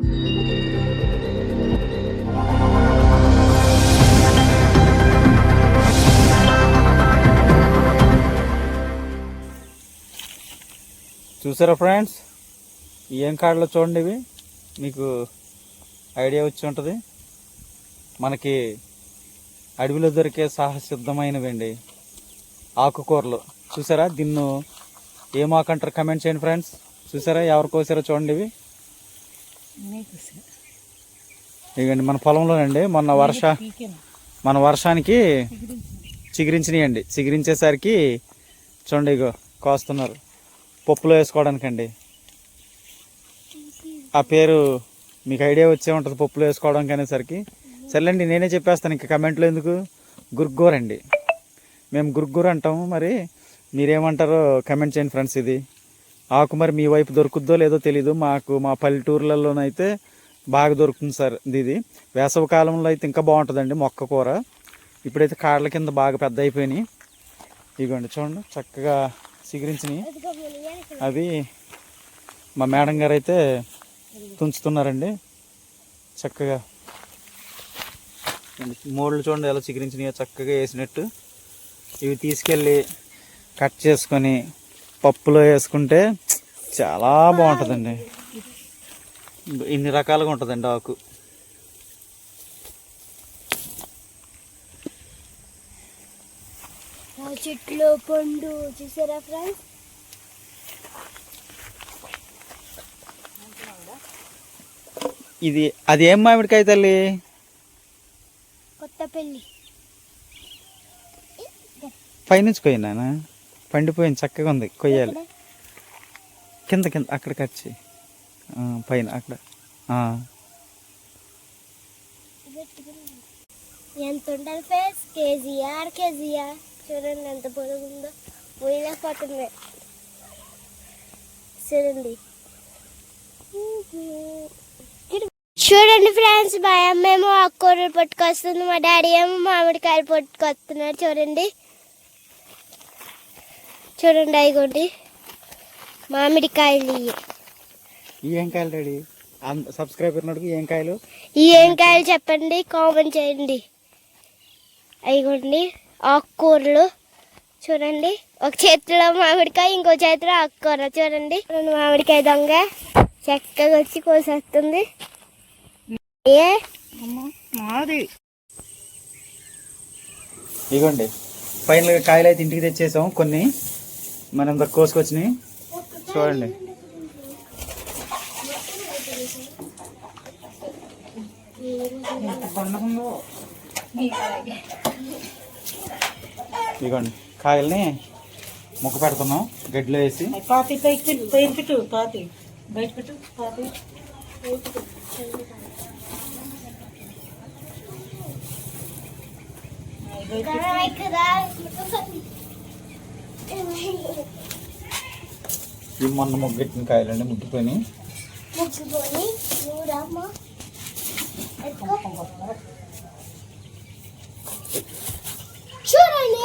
చూసారా ఫ్రెండ్స్? ఏం కాడలో చూడండి ఇవి. మీకు ఐడియా వచ్చి ఉంటుంది. మనకి అడవిలో దొరికే సహసిద్ధమైనవండి ఆకుకూరలు. చూసారా? దీన్ని ఏం కమెంట్ చేయండి ఫ్రెండ్స్. చూసారా? ఎవరు కోసారో చూడండి ఇవి. ఇవ్వండి మన పొలంలోనండి మొన్న వర్ష మన వర్షానికి చిగురించినాయండి. చిగురించేసరికి చూడండి ఇగో కోస్తున్నారు. పప్పులో వేసుకోవడానికండి. ఆ పేరు మీకు ఐడియా వచ్చే ఉంటుంది పప్పులో వేసుకోవడానికి అనేసరికి. సర్లేండి నేనే చెప్పేస్తాను ఇంకా కమెంట్లో ఎందుకు? గుర్గూర్ అండి మేము గుర్గూర్ అంటాము మరి మీరేమంటారో కమెంట్ చేయండి ఫ్రెండ్స్ ఇది. ఆకు మరి మీ వైపు దొరుకుద్దో లేదో తెలీదు. మాకు మా పల్లెటూర్లలోనైతే బాగా దొరుకుతుంది సార్ ఇది. వేసవి కాలంలో అయితే ఇంకా బాగుంటుందండి మొక్క కూర. ఇప్పుడైతే కాళ్ళ కింద బాగా పెద్ద అయిపోయినాయి. ఇదిగోండి చూడండి చక్కగా చిగురించినాయి అవి మా మేడం గారు అయితే తుంచుతున్నారండి. చక్కగా మూడలు చూడండి ఎలా చిగురించినాయో చక్కగా వేసినట్టు. ఇవి తీసుకెళ్ళి కట్ చేసుకొని పప్పులో వేసుకుంటే చాలా బాగుంటుందండి. ఇన్ని రకాలుగా ఉంటుందండి ఆకు. చెట్లు పండు చూసారా ఫ్రెండ్స్? ఇది అది ఏం మామిడికాయ తల్లి? కొత్త పెళ్ళి పైనుంచి కొయ్యినానా పండిపోయింది చక్కగా ఉంది కొయ్యాలి? కింద కింద అక్కడ కచ్చి పైన అక్కడ. ఎంత ఉండాలి ఫేస్ కేజీయా అర కేజీయా చూడండి ఎంత పొడుగు ఉందో పోయలేకపోతుంది చూడండి. చూడండి ఫ్రెండ్స్ మా అమ్మ ఏమో ఆకుకూరలు పట్టుకొస్తుంది మా డాడీ ఏమో మామిడికాయలు పట్టుకొస్తున్నారు. చూడండి. చూడండి అయిగోండి. మామిడికాయలు ఏం కాయలు రెడీ? సబ్స్క్రైబర్ ఏం కాయలు? ఈ ఏం కాయలు చెప్పండి కామెంట్ చేయండి. అయిగోండి ఆకుకూరలు. చూడండి ఒక చేతిలో మామిడికాయ ఇంకో చేతిలో ఆకుకూర. చూడండి రెండు మామిడికాయ దొంగ చక్కగా వచ్చి కోసేస్తుంది. ఏ? మాది. ఇగోండి ఫైనల్గా కాయలు అయితే ఇంటికి తెచ్చేసాం కొన్ని. మనం దగ్గర కోసుకొచ్చినాయి? చూడండి. ఇగోండి కాయల్ని ముక్క పెడుతున్నాం గడ్డిలో వేసి. పాతి పైకి పైన పెట్టు పాతి బయట పెట్టు ఇవి మొన్న ముగ్గెట్టిన కాయలండి ముగ్గిపోయినాయి ముగ్గుకొని నూరమ్మ చూడండి.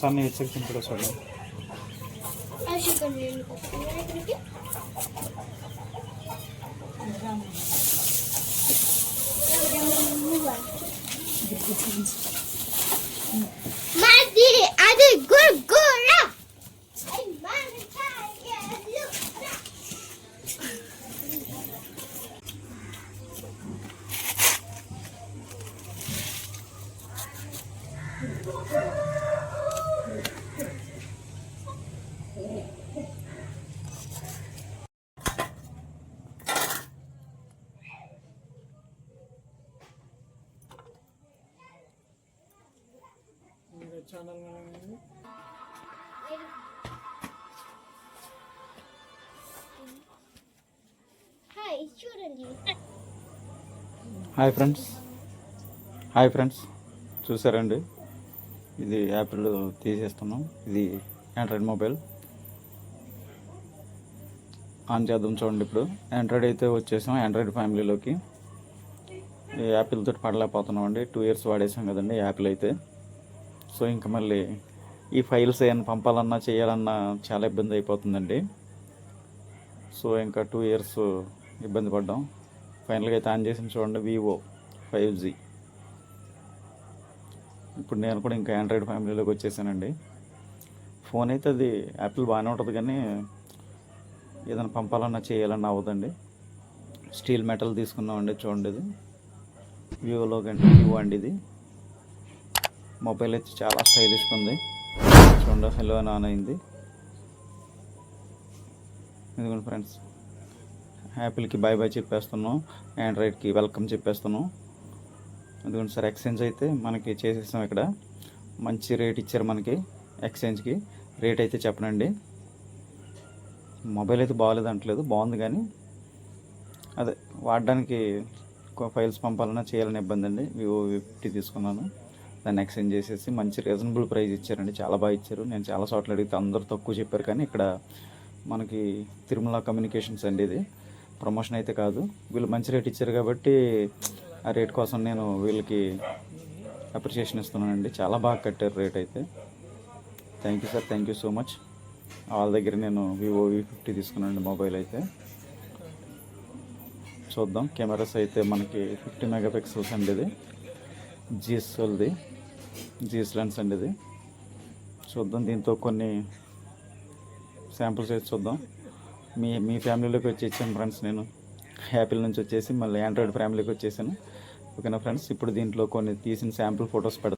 సన్న హెచ్చరిక తింటాడు చూడండి అశోకం నేను కొట్టుకున్నాను ఇక్కడికి మాది అది గుర్గుర హాయ్ చూడండి. హాయ్ ఫ్రెండ్స్ హాయ్ ఫ్రెండ్స్ చూసారండి? ఇది యాపిల్ తీసేస్తున్నాం. ఇది ఆండ్రాయిడ్ మొబైల్ ఆన్ చేద్దాం చూడండి ఇప్పుడు. ఆండ్రాయిడ్ అయితే వచ్చేసాం ఆండ్రాయిడ్ ఫ్యామిలీలోకి ఈ యాపిల్ తోటి పడలేకపోతున్నాం అండి టూ ఇయర్స్ వాడేసాం కదండి యాపిల్ అయితే. సో ఇంకా మళ్ళీ ఈ ఫైల్స్ ఏమైనా పంపాలన్నా చేయాలన్నా చాలా ఇబ్బంది అయిపోతుందండి. సో ఇంకా టూ ఇయర్స్ ఇబ్బంది పడ్డాం. ఫైనల్గా అయితే ఆన్ చేసిన చూడండి వివో ఫైవ్ జీ. ఇప్పుడు నేను కూడా ఇంకా ఆండ్రాయిడ్ ఫ్యామిలీలోకి వచ్చేసానండి. ఫోన్ అయితే అది యాపిల్ బాగానే ఉంటుంది కానీ ఏదైనా పంపాలన్నా చేయాలన్నా అవ్వదండి. స్టీల్ మెటల్ తీసుకున్నామండి చూడండి ఇది. వివోలో కంటే వివో అండి ఇది. మొబైల్ అయితే చాలా స్టైలిష్గా ఉంది. చూడండి హలో అని ఆన్ అయింది. ఇదిగోండి ఫ్రెండ్స్ యాపిల్కి బాయ్ బాయ్ చెప్పేస్తున్నాం. ఆండ్రాయిడ్కి వెల్కమ్ చెప్పేస్తున్నాం. ఎందుకంటే సార్ ఎక్స్చేంజ్ అయితే మనకి చేసేసాం ఇక్కడ. మంచి రేట్ ఇచ్చారు మనకి ఎక్స్చేంజ్కి రేట్ అయితే చెప్పనండి. మొబైల్ అయితే బాగాలేదు అంటలేదు బాగుంది కానీ అదే వాడడానికి ఫైల్స్ పంపాలన్నా చేయాలని ఇబ్బంది అండి. వివో ఫిఫ్టీ తీసుకున్నాను. దాన్ని ఎక్స్చేంజ్ చేసేసి మంచి రీజనబుల్ ప్రైస్ ఇచ్చారండి. చాలా బాగా ఇచ్చారు. నేను చాలా చోట్ల అడిగితే అందరూ తక్కువ చెప్పారు. కానీ ఇక్కడ మనకి తిరుమల కమ్యూనికేషన్స్ అండి ఇది. ప్రమోషన్ అయితే కాదు. వీళ్ళు మంచి రేట్ ఇచ్చారు కాబట్టి ఆ రేట్ కోసం నేను వీళ్ళకి అప్రిషియేషన్ ఇస్తున్నానండి. చాలా బాగా కట్టారు రేట్ అయితే. Thank you sir thank you so much వాళ్ళ దగ్గర నేను వివో వి ఫిఫ్టీ తీసుకున్నాను మొబైల్ అయితే. చూద్దాం. కెమెరాస్ అయితే మనకి ఫిఫ్టీ మెగా పిక్సెల్స్ అండి ఇది. జిఎస్ఎల్ది జిఎస్ లెన్స్ అండి ఇది. చూద్దాం దీంతో కొన్ని శాంపుల్స్ అయితే చూద్దాం. మీ మీ ఫ్యామిలీలోకి వచ్చేసాను ఫ్రెండ్స్ నేను. యాపిల్ నుంచి వచ్చేసి మళ్ళీ ఆండ్రాయిడ్ ఫ్యామిలీకి వచ్చేసాను. ఓకేనా ఫ్రెండ్స్? ఇప్పుడు దీంట్లో కొన్ని తీసిన శాంపుల్ ఫొటోస్ పెడతాను